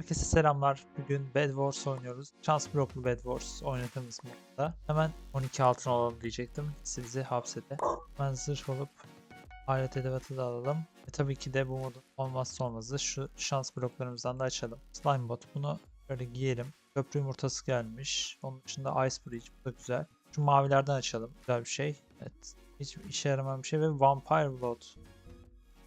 Herkese selamlar. Bugün Bed Wars oynuyoruz. Şans bloklu Bed Wars oynadığımız modda. Hemen 12 altın alalım diyecektim. Sizi hapsede. Hemen zırh olup alet edevatı da alalım. Ve tabii ki de bu modun olmazsa olmazı şu şans bloklarımızdan da açalım. Slime bot bunu böyle giyelim. Köprü yumurtası gelmiş. Onun dışında Ice Bridge bu da güzel. Şu mavilerden açalım. Güzel bir şey. Evet. Hiç işe yaramayan bir şey ve Vampire Blood.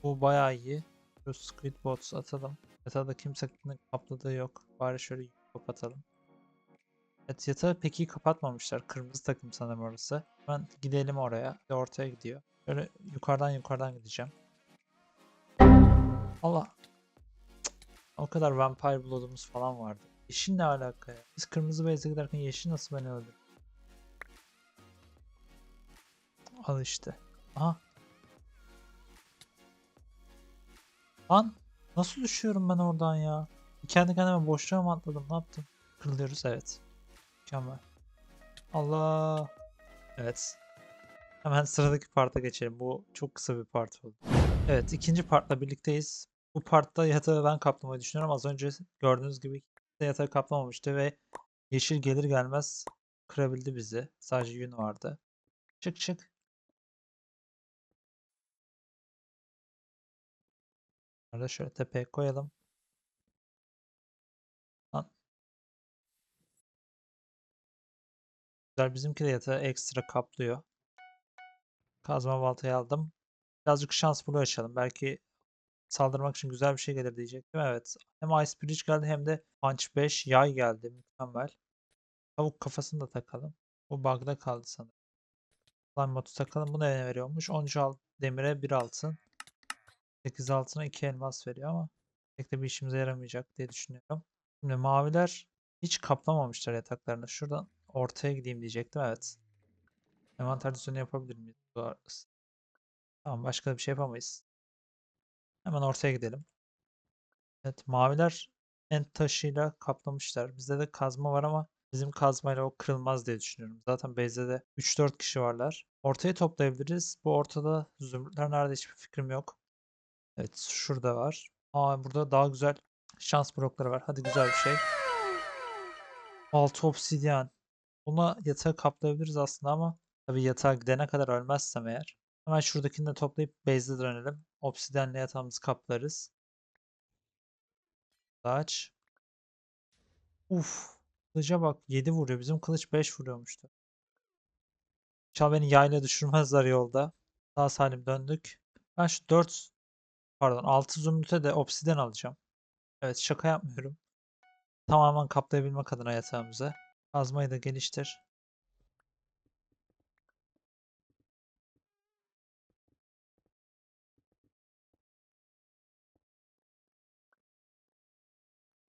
Bu bayağı iyi. Şu Squid Bots atalım. Yatağda kimsenin kapladığı yok. Bari şöyle kapatalım. Evet yatağı pek iyi kapatmamışlar. Kırmızı takım sanırım orası. Ben gidelim oraya. Bir ortaya gidiyor. Böyle yukarıdan yukarıdan gideceğim. Allah. O kadar vampire blood'umuz falan vardı. Yeşil ne alaka ya? Biz kırmızı base'e giderken yeşil nasıl beni öldürdü? Al işte. Aha. Lan nasıl düşüyorum ben oradan ya? Kendi kendime boşluğa mı atladım? Ne yaptım? Kırılıyoruz evet. Mükemmel. Allah. Evet. Hemen sıradaki parta geçelim. Bu çok kısa bir part oldu. Evet ikinci partla birlikteyiz. Bu partta yatağı ben kaplamayı düşünüyorum. Az önce gördüğünüz gibi yatağı kaplamamıştı ve yeşil gelir gelmez kırabildi bizi. Sadece yün vardı. Çık çık. Bunları da şöyle tepeye koyalım. Lan. Güzel bizimki de yatağı ekstra kaplıyor. Kazma baltayı aldım. Birazcık şans bulu açalım. Belki saldırmak için güzel bir şey gelir diyecektim. Evet. Hem Ice Bridge geldi hem de Punch 5 yay geldi. Mükemmel. Tavuk kafasını da takalım. Bu bug'da kaldı sanırım. Slime botu takalım. Bu ne veriyormuş? 13 al demire 1 altın. 8 altına 2 elmas veriyor ama pek de bir işimize yaramayacak diye düşünüyorum. Şimdi maviler hiç kaplamamışlar yataklarını. Şuradan ortaya gideyim diyecektim. Evet. Envanter düzeni yapabilir miyiz? Tamam başka bir şey yapamayız. Hemen ortaya gidelim. Evet maviler en taşıyla kaplamışlar. Bizde de kazma var ama bizim kazmayla o kırılmaz diye düşünüyorum. Zaten base'de de 3-4 kişi varlar. Ortaya toplayabiliriz. Bu ortada zümrütler nerede hiçbir fikrim yok. Evet şurada var. Aa burada daha güzel şans blokları var. Hadi güzel bir şey. 6 obsidyen. Buna yatağı kaplayabiliriz aslında ama tabii yatağa gidene kadar ölmezsem eğer. Hemen şuradakini de toplayıp base'de dönelim. Obsidyenle yatağımızı kaplarız. Aç. Uf. Kılıca bak 7 vuruyor. Bizim kılıç 5 vuruyormuştu. İnşallah beni yayla düşürmezler yolda. Sağ salim döndük. Ben şu 4 pardon 6 zümrüte de obsidyen alacağım. Evet şaka yapmıyorum. Tamamen kaplayabilmek adına yatağımızı. Kazmayı da geliştir.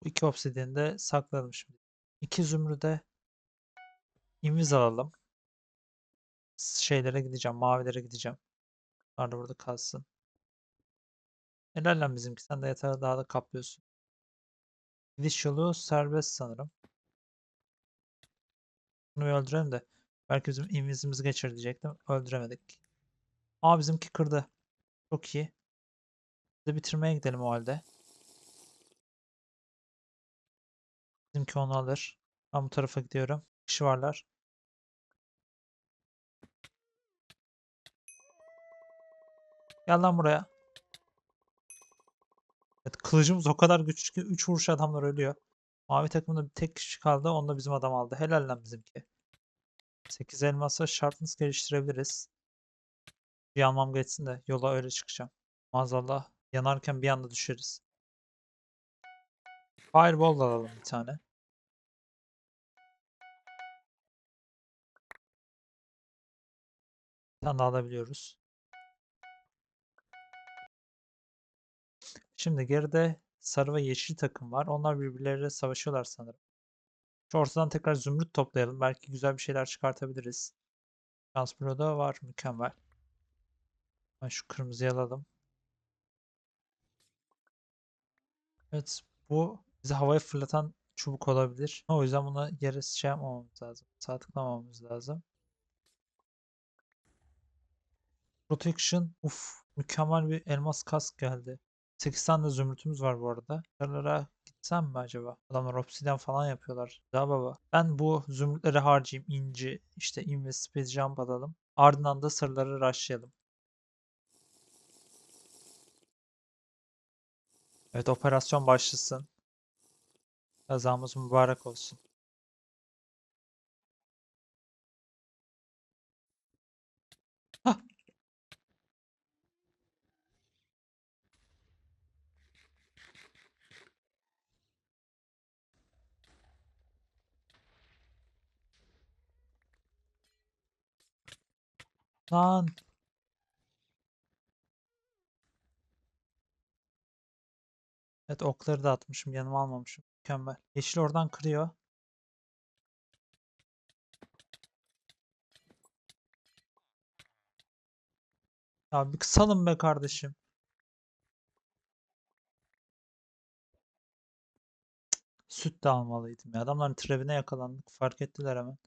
İki obsidyeni de sakladım şimdi. İki zümrüde inviz alalım. Şeylere gideceğim. Mavilere gideceğim. Bunlar da burada kalsın. Helal lan bizimki. Sen de yatağı daha da kaplıyorsun. Gidiş yolu serbest sanırım. Bunu öldürelim de. Belki bizim invizimizi geçir diyecektim. Öldüremedik. Aa bizimki kırdı. Çok iyi. Biz de bitirmeye gidelim o halde. Bizimki onu alır. Ben bu tarafa gidiyorum. Kişi varlar. Gel lan buraya. Kılıcımız o kadar güçlü ki 3 vuruş adamlar ölüyor. Mavi takımda bir tek kişi kaldı. Onu da bizim adam aldı. Helal lan bizimki. 8 elmasa sharpness geliştirebiliriz. Bir almam geçsin de yola öyle çıkacağım. Maazallah yanarken bir anda düşeriz. Fireball alalım bir tane. Bir tane alabiliyoruz. Şimdi geride sarı ve yeşil takım var. Onlar birbirleriyle savaşıyorlar sanırım. Şu ortadan tekrar zümrüt toplayalım. Belki güzel bir şeyler çıkartabiliriz. Şans da var. Mükemmel. Ben şu kırmızıyı alalım. Evet bu bizi havaya fırlatan çubuk olabilir. O yüzden buna yere şey yapmamamız lazım. Sağ tıklamamamız lazım. Protection. Uf mükemmel bir elmas kask geldi. 8 tane de zümrütümüz var bu arada. Sarılara Sen mi acaba? Adamlar obsidian falan yapıyorlar. Daha baba. Ben bu zümrütleri harcayayım. inci işte in ve jump alalım. Ardından da sırları rushlayalım. Evet operasyon başlasın. Kazamız mübarek olsun. Hah! Lan! Evet okları da atmışım. Yanıma almamışım. Mükemmel. Yeşil oradan kırıyor. Ya bir kısalım be kardeşim. Süt de almalıydım ya. Adamların trebine yakalandık. Fark ettiler hemen.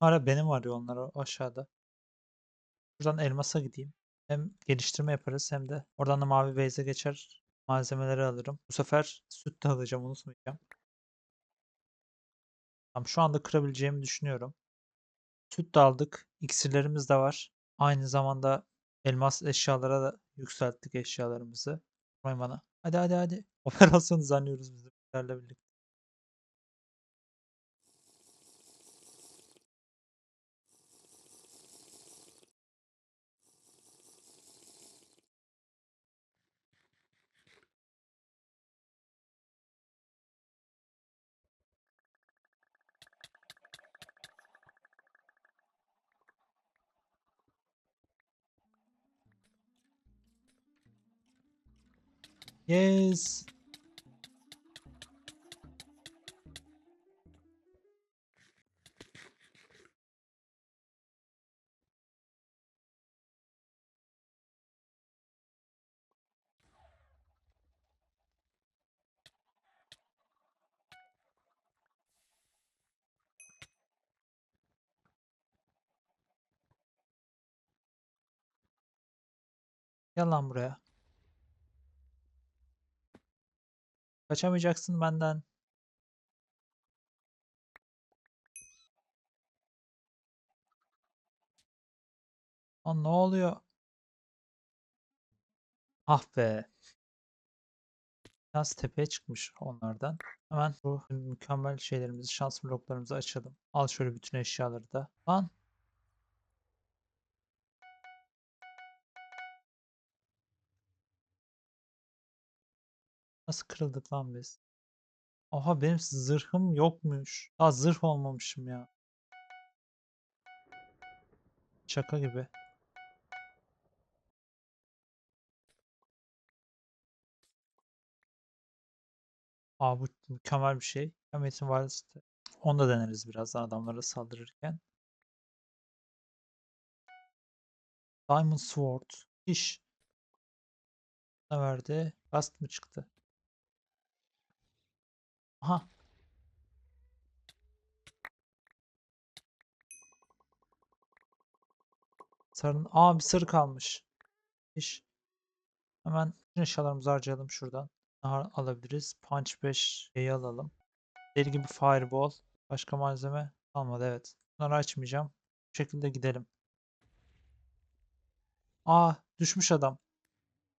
Ara benim arıyor onlar aşağıda. Buradan elmasa gideyim. Hem geliştirme yaparız hem de oradan da mavi base'e geçer. Malzemeleri alırım. Bu sefer süt de alacağım unutmayacağım. Tamam şu anda kırabileceğimi düşünüyorum. Süt de aldık. İksirlerimiz de var. Aynı zamanda elmas eşyalara da yükselttik eşyalarımızı. Vay bana. Hadi hadi hadi. Operasyon düzenliyoruz biz birlikte. Yes. Gel lan buraya. Kaçamayacaksın benden. Lan ne oluyor? Ah be. Biraz tepeye çıkmış onlardan. Hemen bu mükemmel şeylerimizi, şans bloklarımızı açalım. Al şöyle bütün eşyaları da. Lan. Nasıl kırıldık lan biz? Oha benim zırhım yokmuş. Daha zırh olmamışım ya. Şaka gibi. Aa bu mükemmel bir şey. Metin Vals'te. Onu da deneriz birazdan adamlara saldırırken. Diamond Sword. İş. Ne verdi? Gast mı çıktı? Aha. Sarın. Aa bir sarı kalmış. İş. Hemen eşyalarımızı harcayalım şuradan. Al- alabiliriz? Punch 5 şeyi alalım. Deli gibi Fireball. Başka malzeme almadı evet. Bunları açmayacağım. Bu şekilde gidelim. Aa düşmüş adam.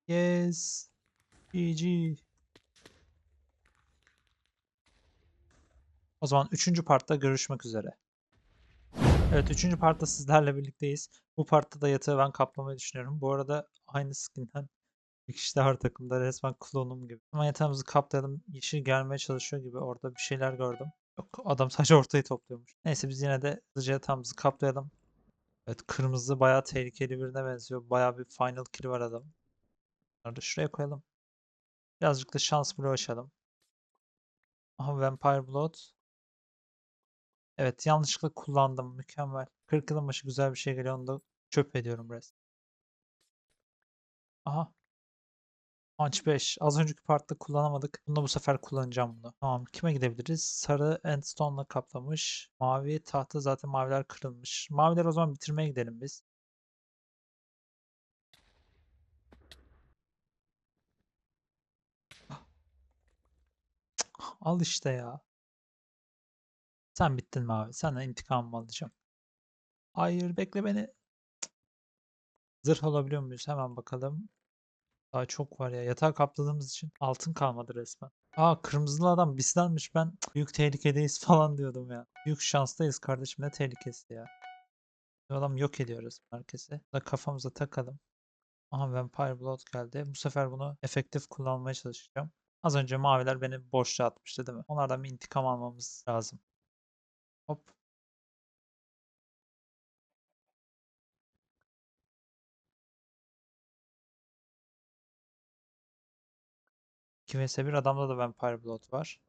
Yes. GG. O zaman 3. partta görüşmek üzere. Evet 3. partta sizlerle birlikteyiz. Bu partta da yatağı ben kaplamayı düşünüyorum. Bu arada aynı skinden bir kişi daha takımda resmen klonum gibi. Ama yatağımızı kaplayalım. Yeşil gelmeye çalışıyor gibi orada bir şeyler gördüm. Yok adam sadece ortayı topluyormuş. Neyse biz yine de hızlıca yatağımızı kaplayalım. Evet kırmızı bayağı tehlikeli birine benziyor. Bayağı bir final kill var adam. Bunları şuraya koyalım. Birazcık da şans bloğu açalım. Aha Vampire Blood. Evet yanlışlıkla kullandım. Mükemmel. 40 yılın başı güzel bir şey geliyor. Onu da çöp ediyorum biraz. Aha. Punch 5. Az önceki partta kullanamadık. Bunu da bu sefer kullanacağım bunu. Tamam. Kime gidebiliriz? Sarı Endstone'la kaplamış. Mavi tahta zaten maviler kırılmış. Maviler o zaman bitirmeye gidelim biz. al işte ya. Sen bittin mi abi? Senden intikamımı alacağım. Hayır bekle beni. Zırh olabiliyor muyuz? Hemen bakalım. Daha çok var ya. Yatağı kapladığımız için altın kalmadı resmen. Aa kırmızılı adam bizdenmiş ben büyük tehlikedeyiz falan diyordum ya. Büyük şanstayız kardeşim ne tehlikesi ya. Adam yok ediyoruz herkesi. Da kafamıza takalım. Aha Vampire Blood geldi. Bu sefer bunu efektif kullanmaya çalışacağım. Az önce maviler beni boşluğa atmıştı değil mi? Onlardan bir intikam almamız lazım. Hop. Vs 1 adamda da Vampire Blood var.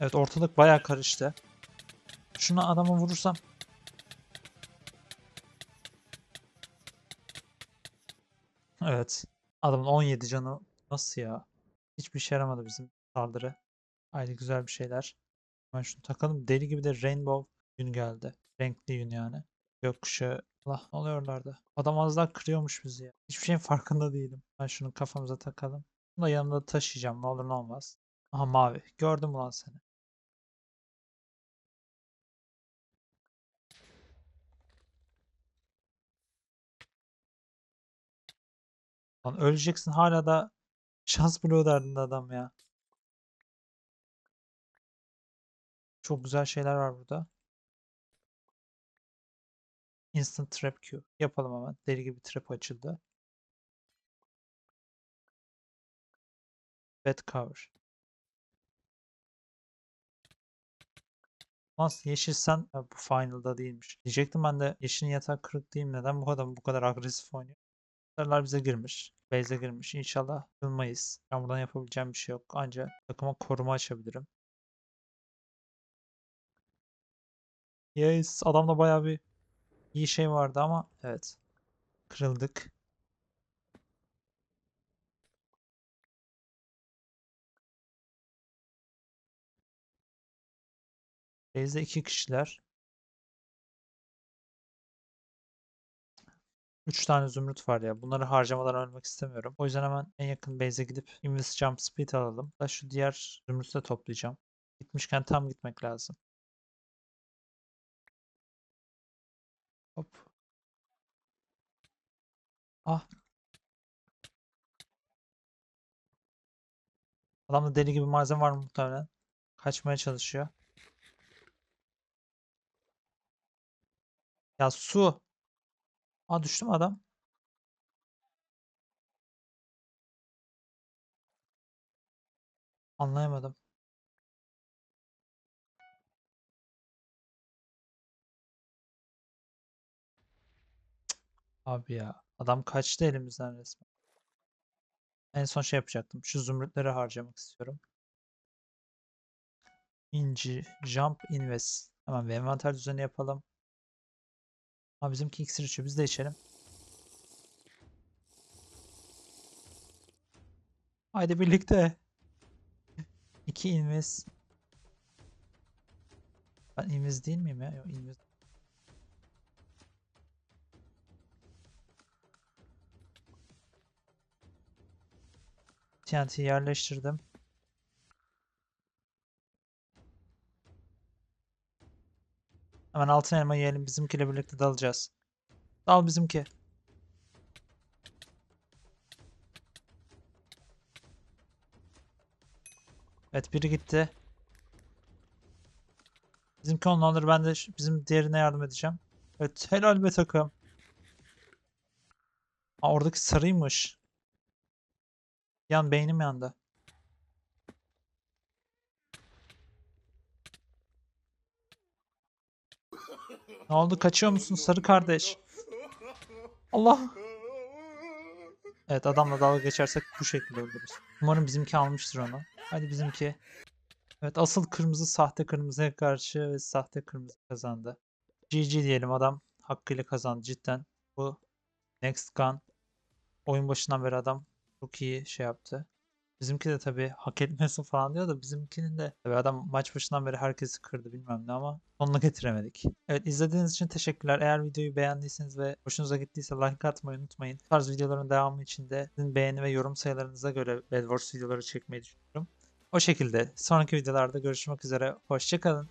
Evet ortalık bayağı karıştı. Şuna adamı vurursam. Evet. Adamın 17 canı. Nasıl ya? Hiçbir işe yaramadı bizim saldırı. Haydi güzel bir şeyler. Hemen şunu takalım. Deli gibi de Rainbow yün geldi. Renkli yün yani. Gökkuşağı. Allah ne oluyorlardı. Adam az daha kırıyormuş bizi ya. Hiçbir şeyin farkında değilim. Ben şunu kafamıza takalım. Bunu da yanımda taşıyacağım. Ne olur ne olmaz. Aha mavi. Gördüm ulan seni. Lan öleceksin hala da şans bloğu derdinde adam ya. Çok güzel şeyler var burada. Instant Trap Q. Yapalım hemen. Deli gibi trap açıldı. Bed Cover. Nasıl yeşil sen bu final'da değilmiş. Diyecektim ben de yeşilin yatağı kırık değil mi? Neden bu adam bu kadar agresif oynuyor? Sarılar bize girmiş. Base'e girmiş. İnşallah kılmayız. Ben buradan yapabileceğim bir şey yok. Ancak takıma koruma açabilirim. Yes. Adamda bayağı bir iyi şey vardı ama evet. Kırıldık. Base'de iki kişiler. Üç tane zümrüt var ya. Bunları harcamadan ölmek istemiyorum. O yüzden hemen en yakın base'e gidip Invis Jump Speed alalım. Da şu diğer zümrütü de toplayacağım. Gitmişken tam gitmek lazım. Hop. Ah. Adamda deli gibi malzeme var muhtemelen. Kaçmaya çalışıyor. Ya su. Aa düştü mü adam? Anlayamadım. Abi ya. Adam kaçtı elimizden resmen. En son şey yapacaktım. Şu zümrütleri harcamak istiyorum. İnci, Jump, Invest. Hemen bir envanter düzeni yapalım. Ha bizimki iksir içiyor. Biz de içelim. Haydi birlikte. İki invest. Ben invest değil miyim ya? Yok invest. TNT yerleştirdim. Hemen altın elma yiyelim. Bizimkiyle birlikte dalacağız. Dal bizimki. Evet biri gitti. Bizimki onu alır. Ben de bizim diğerine yardım edeceğim. Evet helal be takım. Aa, oradaki sarıymış. Yan beynim yandı. Ne oldu kaçıyor musun sarı kardeş? Allah. Evet adamla dalga geçersek bu şekilde öldürürüz. Umarım bizimki almıştır onu. Hadi bizimki. Evet asıl kırmızı sahte kırmızıya karşı ve sahte kırmızı kazandı. GG diyelim adam hakkıyla kazandı cidden. Bu Next Gun oyun başından beri adam çok iyi şey yaptı. Bizimki de tabii hak etmiyorsun falan diyor da bizimkinin de tabii adam maç başından beri herkesi kırdı bilmem ne ama sonuna getiremedik. Evet izlediğiniz için teşekkürler. Eğer videoyu beğendiyseniz ve hoşunuza gittiyse like atmayı unutmayın. Bu tarz videoların devamı için de sizin beğeni ve yorum sayılarınıza göre Bedwars videoları çekmeyi düşünüyorum. O şekilde sonraki videolarda görüşmek üzere. Hoşçakalın.